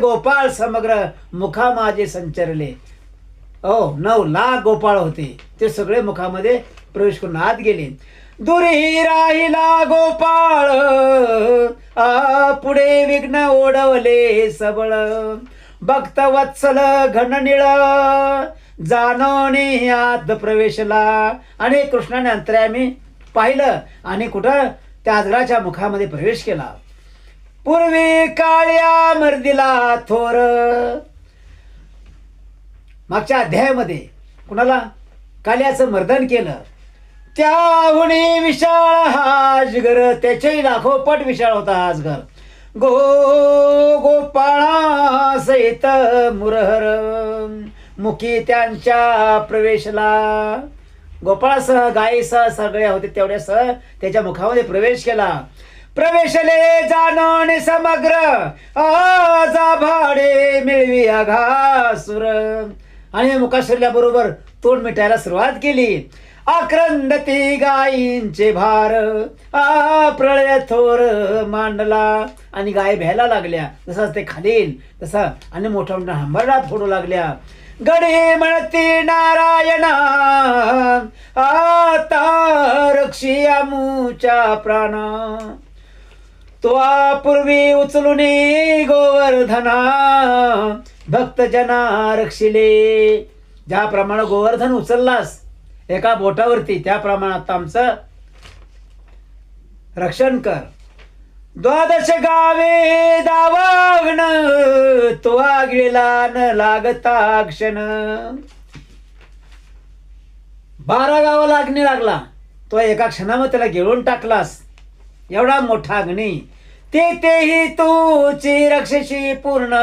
गोपाळ समग्र मुखा माझे संचरले. हो नऊ लाख गोपाळ होते. ते सगळे मुखामध्ये प्रवेश करून आत गेले. दुरी राहिला गोपाळ. आ पुढे विघ्न ओढवले सबळ. भक्त वत्सल घननिळ जाणवणे आत प्रवेशला. आणि कृष्णाने अंतर्यामी पाहिलं आणि कुठं त्या आजराच्या मुखामध्ये प्रवेश केला. पूर्वी काळ्या मर्दिला थोर. मागच्या अध्यायामध्ये कुणाला काल्याचं मर्दन केलं? त्याहुणी विशाळ हाजगर त्याच्याही लाखो पट विशाळ होता आजगर गो गोपाळा सहित मुरहर मुखी त्यांच्या प्रवेशला. गोपाळासह गायीसह सगळ्या होते तेवढ्यासह त्याच्या मुखामध्ये प्रवेश केला. प्रवेशले जाणणे समग्र आजा भाडे मिळवी आघासुर. आणि मुखाशिरल्या बरोबर तोंड मिटायला सुरुवात केली. आक्रंदती गायींचे भार आ प्रळय थोर मांडला आणि गाय भ्यायला लागल्या. जसं ते खालील तसा तसं आणि मोठा मोठा हंबरडा फोडू लागल्या. गडे म्हणती नारायणा आता रक्षी आमूच्या प्राणा. पूर्वी उचलून गोवर्धना. भक्तजना रक्षिले. ज्याप्रमाणे गोवर्धन उचललास एका बोटावरती त्या प्रमाणात आमचं रक्षण कर. द्वादश गावे दावागण तो आगिळला न लागता क्षण. बारा गावा लागणे लागला. तो एका क्षणामध्ये त्याला गिळून टाकलास. एवढा मोठा अग्नी. ते तेही तूची रक्षशी पूर्ण.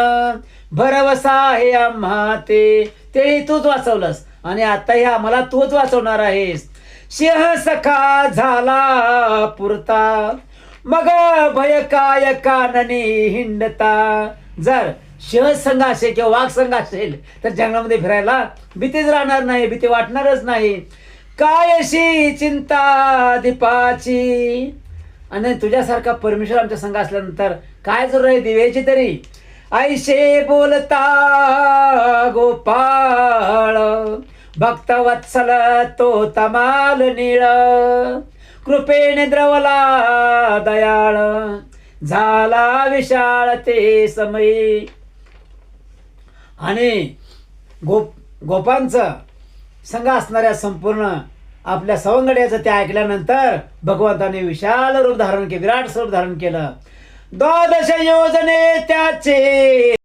भरवसा आहे आम्हा ते. तेही तूच वाचवलंस. आणि आताही आम्हाला तूच वाचवणार आहेस. सिंह सखा झाला पुरता. मग भय काय काननी हिंडता. जर सिंह संघ असेल किंवा वाघ संघ असेल तर जंगलामध्ये फिरायला भीतीच राहणार नाही भीती वाटणारच नाही. काय अशी चिंता दीपाची? आणि तुझ्यासारखा परमेश्वर आमच्या संघ असल्यानंतर काय जरूर आहे दिव्याची तरी? ऐशे बोलता गोपाळ. भक्त वत्सल तो तमाल निळ. कृपेने द्रवला दयाळ. झाला विशाळ ते समयी. आणि गोप गोपांचं संघ असणाऱ्या संपूर्ण आपल्या सवंगड्याचं ते ऐकल्यानंतर भगवंताने विशाल रूप धारण केलं विराट स्वरूप धारण केलं. द्वादश योजने त्याचे